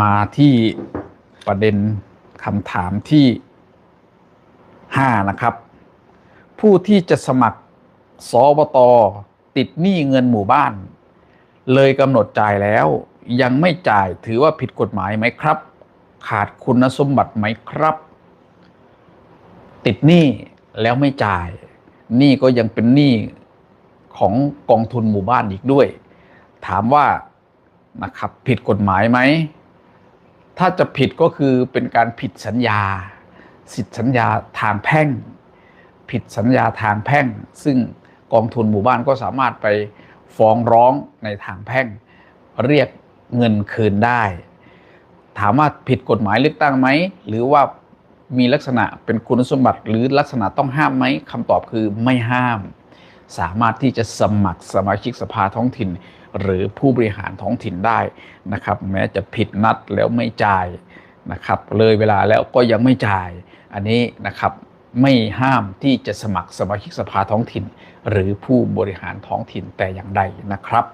มาที่ประเด็นคำถามที่ 5 นะครับ ผู้ที่จะสมัครสบตติดหนี้เงินหมู่บ้าน เลยกำหนดจ่ายแล้วยังไม่จ่ายถือว่าผิดกฎหมายไหมครับ ขาดคุณสมบัติไหมครับ ติดหนี้แล้วไม่จ่ายหนี้ก็ยังเป็นหนี้ของกองทุนหมู่บ้านอีกด้วย ถามว่านะครับผิดกฎหมายไหม ถ้าจะผิดก็คือเป็นการผิดสัญญา สิทธิสัญญาทางแพ่ง ผิดสัญญาทางแพ่ง ซึ่งกองทุนหมู่บ้านก็สามารถไปฟ้องร้องในทางแพ่ง เรียกเงินคืนได้ ถามว่าผิดกฎหมายเลือกตั้งไหม หรือว่ามีลักษณะเป็นคุณสมบัติหรือลักษณะต้องห้ามไหมคำตอบคือไม่ห้าม สามารถที่จะสมัครสมาชิกสภาท้องถิ่น หรือผู้บริหารท้องถิ่นได้นะครับ แม้จะผิดนัดแล้วไม่จ่ายนะครับเลยเวลาแล้วก็ยังไม่จ่าย อันนี้นะครับไม่ห้ามที่จะสมัครสมาชิกสภาท้องถิ่น หรือผู้บริหารท้องถิ่นแต่อย่างใดนะครับ